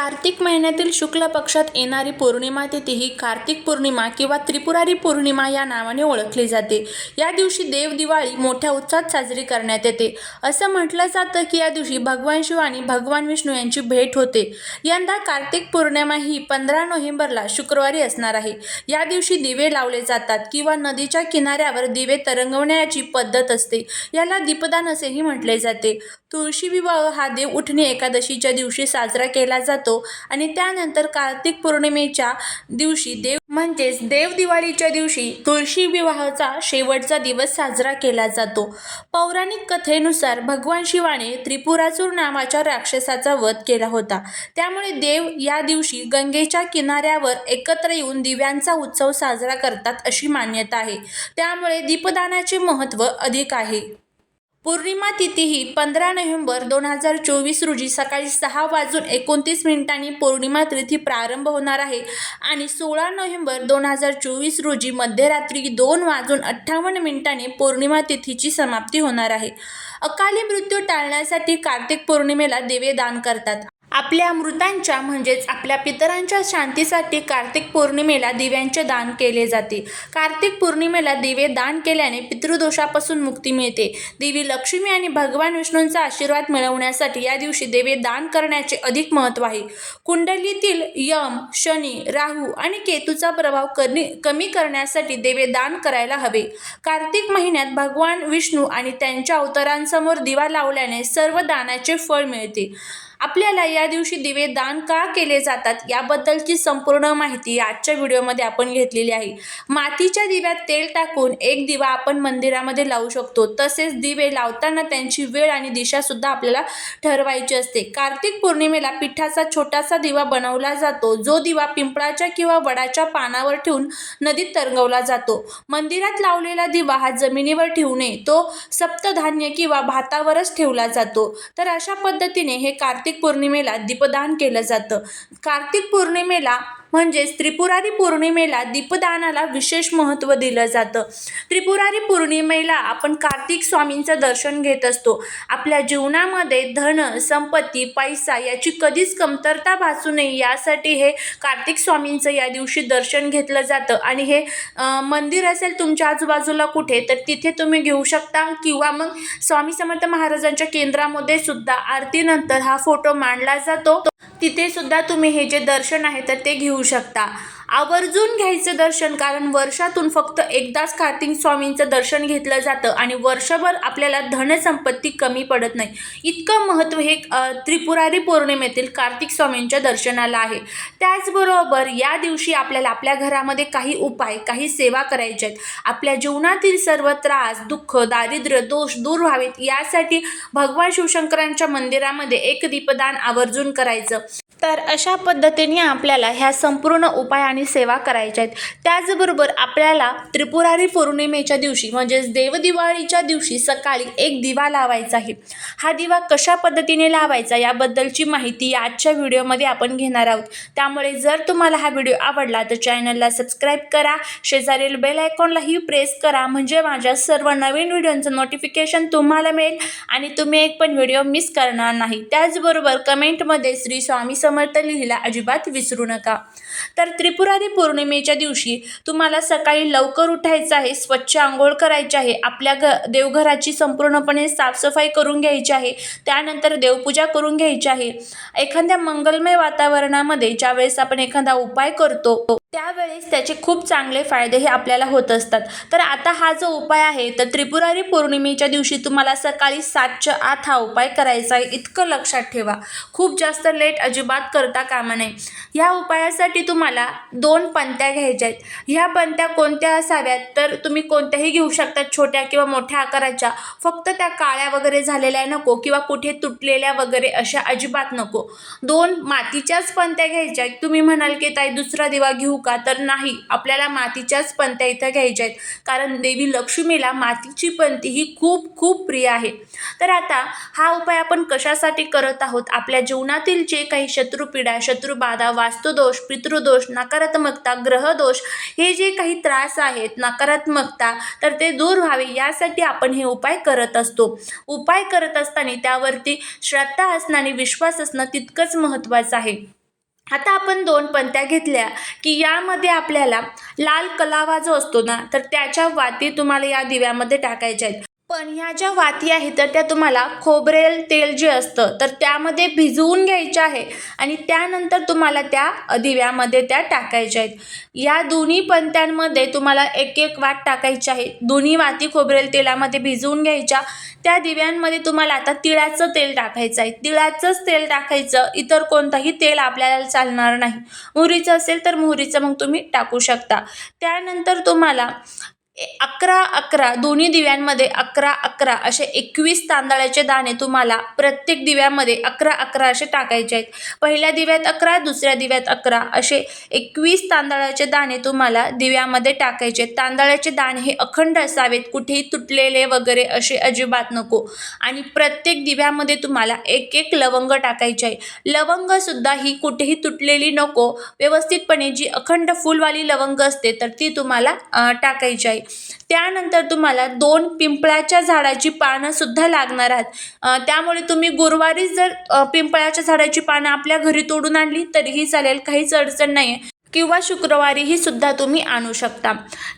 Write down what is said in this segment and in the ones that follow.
कार्तिक महिन्यातील शुक्ल पक्षात येणारी पौर्णिमा तिथी ही कार्तिक पौर्णिमा किंवा त्रिपुरारी पौर्णिमा या नावाने ओळखली जाते. या दिवशी देव दिवाळी मोठ्या उत्साहात साजरी करण्यात येते. असं म्हटलं जातं की या दिवशी भगवान शिव आणि भगवान विष्णू यांची भेट होते. यंदा कार्तिक पौर्णिमा ही पंधरा नोव्हेंबरला शुक्रवारी असणार आहे. या दिवशी दिवे लावले जातात किंवा नदीच्या किनाऱ्यावर दिवे तरंगवण्याची पद्धत असते. याला दीपदान असेही म्हटले जाते. तुळशी विवाह हा देव उठणे एकादशीच्या दिवशी साजरा केला जातो. आणि त्यानंतर कार्तिक पौर्णिमेच्या दिवशी देव म्हणजेच देव दिवाळीच्या दिवशी तुळशी विवाहाचा शेवटचा दिवस साजरा केला जातो. पौराणिक कथेनुसार भगवान शिवाने त्रिपुरासूर नावाच्या राक्षसाचा वध केला होता. त्यामुळे देव या दिवशी गंगेच्या किनाऱ्यावर एकत्र येऊन दिव्यांचा उत्सव साजरा करतात अशी मान्यता आहे. त्यामुळे दीपदानाचे महत्त्व अधिक आहे. पौर्णिमा तिथी ही पंधरा नोव्हेंबर दोन हजार चोवीस रोजी सकाळी सहा वाजून एकोणतीस मिनिटांनी पौर्णिमा तिथी प्रारंभ होणार आहे. आणि सोळा नोव्हेंबर दोन हजार चोवीस रोजी मध्यरात्री दोन वाजून अठ्ठावन्न मिनिटांनी पौर्णिमा तिथीची समाप्ती होणार आहे. अकाली मृत्यू टाळण्यासाठी कार्तिक पौर्णिमेला दिवे दान करतात. आपल्या मृतांच्या म्हणजेच आपल्या पितरांच्या शांतीसाठी कार्तिक पौर्णिमेला दिव्यांचे दान केले जाते. कार्तिक पौर्णिमेला दिवे दान केल्याने पितृदोषापासून मुक्ती मिळते. देवी लक्ष्मी आणि भगवान विष्णूंचा आशीर्वाद मिळवण्यासाठी या दिवशी देवे दान करण्याचे अधिक महत्त्व आहे. कुंडलीतील यम शनी राहू आणि केतूचा प्रभाव कमी कमी करण्यासाठी देवे दान करायला हवे. कार्तिक महिन्यात भगवान विष्णू आणि त्यांच्या अवतारांसमोर दिवा लावल्याने सर्व दानाचे फळ मिळते. आपल्याला या दिवशी दिवे दान का केले जातात याबद्दलची संपूर्ण माहिती आजच्या व्हिडिओमध्ये आपण घेतलेली आहे. मातीच्या दिव्यात तेल टाकून एक दिवा आपण मंदिरामध्ये लावू शकतो. तसेच दिवे लावताना त्यांची वेळ आणि दिशासुद्धा आपल्याला ठरवायची असते. कार्तिक पौर्णिमेला पिठाचा छोटासा दिवा बनवला जातो. जो दिवा पिंपळाच्या किंवा वडाच्या पानावर ठेवून नदीत तरंगवला जातो. मंदिरात लावलेला दिवा हा जमिनीवर ठेवू नये. तो सप्तधान्य किंवा भातावरच ठेवला जातो. तर अशा पद्धतीने हे कार्तिक पौर्णिमेला दीपदान केलं जातं. कार्तिक पौर्णिमेला म्हणजेच त्रिपुरारी पौर्णिमेला दीपदानाला विशेष महत्त्व दिलं जातं. त्रिपुरारी पौर्णिमेला आपण कार्तिक स्वामींचं दर्शन घेत असतो. आपल्या जीवनामध्ये धन संपत्ती पैसा याची कधीच कमतरता भासू नये. यासाठी हे कार्तिक स्वामींचं या दिवशी दर्शन घेतलं जातं. आणि हे मंदिर असेल तुमच्या आजूबाजूला कुठे तर तिथे तुम्ही घेऊ शकता. किंवा मग स्वामी समर्थ महाराजांच्या केंद्रामध्ये सुद्धा आरतीनंतर हा फोटो मांडला जातो. तिथे सुद्धा तुम्ही हे जे दर्शन आहे तर ते घेऊ शकता. आवर्जून घ्यायचं दर्शन कारण वर्षातून फक्त एकदाच कार्तिक स्वामींचं दर्शन घेतलं जातं आणि वर्षभर आपल्याला धनसंपत्ती कमी पडत नाही. इतकं महत्त्व हे त्रिपुरारी पौर्णिमेतील कार्तिक स्वामींच्या दर्शनाला आहे. त्याचबरोबर या दिवशी आपल्याला आपल्या घरामध्ये काही उपाय काही सेवा करायच्या आहेत. आपल्या जीवनातील सर्व त्रास दुःख दारिद्र्य दोष दूर व्हावेत यासाठी भगवान शिवशंकरांच्या मंदिरामध्ये एक दीपदान आवर्जून करायचं. तर अशा पद्धतीने आपल्याला ह्या संपूर्ण उपाय आणि सेवा करायच्या आहेत. त्याचबरोबर आपल्याला त्रिपुरारी पौर्णिमेच्या दिवशी म्हणजेच देवदिवाळीच्या दिवशी सकाळी एक दिवा लावायचा आहे. हा दिवा कशा पद्धतीने लावायचा याबद्दलची माहिती आजच्या व्हिडिओमध्ये आपण घेणार आहोत. त्यामुळे जर तुम्हाला हा व्हिडिओ आवडला तर चॅनलला सबस्क्राईब करा शेजारील बेल आयकॉनलाही प्रेस करा म्हणजे माझ्या सर्व नवीन व्हिडिओचं नोटिफिकेशन तुम्हाला मिळेल आणि तुम्ही एक पण व्हिडिओ मिस करणार नाही. त्याचबरोबर कमेंटमध्ये श्री स्वामी समर्थ लिहिला अजिबात विसरू नका. तर त्रिपुरारी पौर्णिमेच्या दिवशी तुम्हाला सकाळी लवकर उठायचं आहे स्वच्छ आंघोळ करायची आहे आपल्या घ देवघराची संपूर्णपणे साफसफाई करून घ्यायची आहे त्यानंतर देवपूजा करून घ्यायची आहे. एखाद्या मंगलमय वातावरणामध्ये ज्यावेळेस आपण एखादा उपाय करतो त्यावेळेस त्याचे खूप चांगले फायदे हे आपल्याला होत असतात. तर आता हा जो उपाय आहे तर त्रिपुरारी पौर्णिमेच्या दिवशी तुम्हाला सकाळी सातच्या आत हा उपाय करायचा आहे इतकं लक्षात ठेवा. खूप जास्त लेट अजिबात करता कामा नये. ह्या उपायासाठी तुम्हाला दोन पंत्या घ्यायच्या आहेत. ह्या पंत्या कोणत्या असाव्यात? तर तुम्ही कोणत्याही घेऊ शकता छोट्या किंवा मोठ्या आकाराच्या. फक्त त्या काळ्या वगैरे झालेल्या नको किंवा कुठे तुटलेल्या वगैरे अशा अजिबात नको. दोन मातीच्याच पंत्या घ्यायच्या आहेत. तुम्ही म्हणाल की ताई दुसरा दिवा घेऊ का तर नाही. आपल्याला मातीच्याच पंत्या इथं घ्यायच्या आहेत. कारण देवी लक्ष्मीला मातीची पंती ही खूप खूप प्रिय आहे. तर आता हा उपाय आपण कशासाठी करत आहोत? आपल्या जीवनातील जे काही शत्रुपीडा शत्रुबाधा वास्तुदोष पितृदोष नकारात्मकता ग्रहदोष हे जे काही त्रास आहेत नकारात्मकता तर ते दूर व्हावे यासाठी आपण हे उपाय करत असतो. उपाय करत असताना त्यावरती श्रद्धा असणं आणि विश्वास असणं तितकंच महत्त्वाचं आहे. आता आपण दोन पंत्या घेतल्या की यामध्ये आपल्याला लाल कलावा जो असतो ना तर त्याच्या वाती तुम्हाला या दिव्यामध्ये टाकायच्या आहेत. पण ह्या ज्या वाती आहेत तर त्या तुम्हाला खोबरेल तेल जे असतं तर त्यामध्ये भिजवून घ्यायच्या आहे आणि त्यानंतर तुम्हाला त्या दिव्यामध्ये त्या टाकायच्या आहेत. या दोन्ही पंत्यांमध्ये तुम्हाला एक एक वाट टाकायची आहे. दोन्ही वाती खोबरेल तेलामध्ये भिजवून घ्यायच्या. त्या दिव्यांमध्ये तुम्हाला आता तिळाचं तेल टाकायचं आहे. तिळाचंच तेल टाकायचं इतर कोणतंही तेल आपल्याला चालणार नाही. मोहरीचं असेल तर मोहरीचं मग तुम्ही टाकू शकता. त्यानंतर तुम्हाला अकरा अकरा दोन्ही दिव्यांमध्ये अकरा अकरा असे एकवीस तांदळाचे दाणे तुम्हाला प्रत्येक दिव्यामध्ये अकरा अकरा असे टाकायचे आहेत. पहिल्या दिव्यात अकरा दुसऱ्या दिव्यात अकरा असे एकवीस तांदळाचे दाणे तुम्हाला दिव्यामध्ये टाकायचे आहेत. तांदळाचे दाणे हे अखंड असावेत कुठेही तुटलेले वगैरे असे अजिबात नको. आणि प्रत्येक दिव्यामध्ये तुम्हाला एक एक लवंग टाकायचे आहे लवंगसुद्धा ही कुठेही तुटलेली नको. व्यवस्थितपणे जी अखंड फुलवाली लवंग असते तर ती तुम्हाला टाकायची आहे. त्यानंतर तुम्हाला दोन पिंपळाच्या झाडाची पानं सुद्धा लागणार आहेत. त्यामुळे तुम्ही गुरुवारी जर पिंपळाच्या झाडाची पानं आपल्या घरी तोडून आणली तरीही चालेल काहीच अडचण नाही आहे किंवा शुक्रवारीही सुद्धा तुम्ही आणू शकता.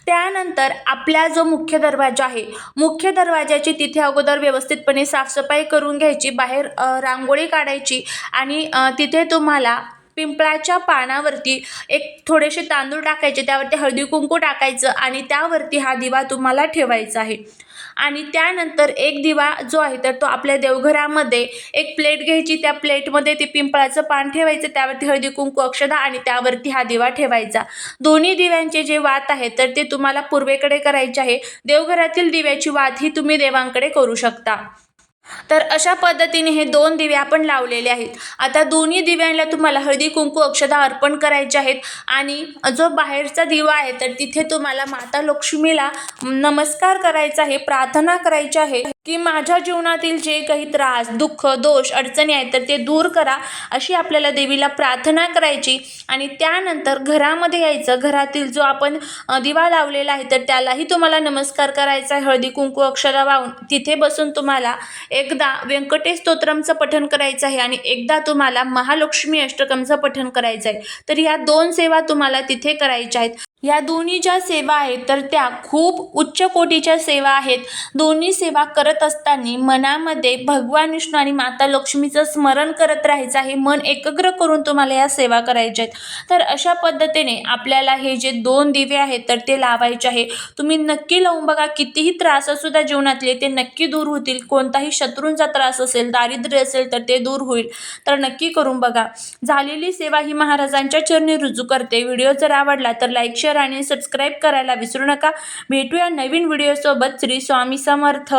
त्यानंतर आपला जो मुख्य दरवाजा आहे मुख्य दरवाजाची तिथे अगोदर व्यवस्थितपणे साफसफाई करून घ्यायची बाहेर रांगोळी काढायची आणि तिथे तुम्हाला पिंपळाच्या पानावरती एक थोडेसे तांदूळ टाकायचे त्यावरती हळदी कुंकू टाकायचं आणि त्यावरती हा दिवा तुम्हाला ठेवायचा आहे. आणि त्यानंतर एक दिवा जो आहे तर तो आपल्या देवघरामध्ये एक प्लेट घ्यायची. त्या प्लेटमध्ये ते पिंपळाचं पान ठेवायचं त्यावरती हळदी कुंकू अक्षदा आणि त्यावरती हा दिवा ठेवायचा. दोन्ही दिव्यांचे जे वात आहे तर ते तुम्हाला पूर्वेकडे करायचे आहे. देवघरातील दिव्याची वात ही तुम्ही देवांकडे करू शकता. तर अशा पद्धतीने हे दोन दिवे आपण लावलेले आहेत. आता दोन्ही दिव्यांना तुम्हाला हळदी कुंकू अक्षदा अर्पण करायचे आहेत आणि जो बाहेरचा दिवा आहे तर तिथे तुम्हाला माता लक्ष्मीला नमस्कार करायचा आहे प्रार्थना करायची आहे. की माझ्या जीवनातील जे काही त्रास दुःख दोष अडचणी आहेत तर ते दूर करा अशी आपल्याला देवीला प्रार्थना करायची. आणि त्यानंतर घरामध्ये यायचं. घरातील जो आपण दिवा लावलेला आहे तर त्यालाही तुम्हाला नमस्कार करायचा आहे. हळदी कुंकू अक्षरा वाहून तिथे बसून तुम्हाला एकदा व्यंकटेश स्तोत्रमचं पठण करायचं आहे आणि एकदा तुम्हाला महालक्ष्मी अष्टकमचं पठण करायचं आहे. तर ह्या दोन सेवा तुम्हाला तिथे करायच्या आहेत. या दोन्ही ज्या सेवा आहेत तर त्या खूप उच्च कोटीच्या सेवा आहेत. दोन्ही सेवा करत असताना मनामध्ये भगवान विष्णू आणि माता लक्ष्मीचं स्मरण करत राहायचं आहे मन एकग्र करून तुम्हाला या सेवा करायच्या आहेत. तर अशा पद्धतीने आपल्याला हे जे दोन दिवे आहेत तर ते लावायचे आहे. तुम्ही नक्की लावून बघा कितीही त्रास असू जीवनातले ते नक्की दूर होतील. कोणताही शत्रूंचा त्रास असेल दारिद्र्य असेल तर ते दूर होईल. तर नक्की करून बघा. झालेली सेवा ही महाराजांच्या चरणी रुजू करते. व्हिडिओ जर आवडला तर लाईक शेअर आणि सबस्क्राईब करायला विसरू नका. भेटूया नवीन व्हिडिओसोबत श्री स्वामी समर्थ.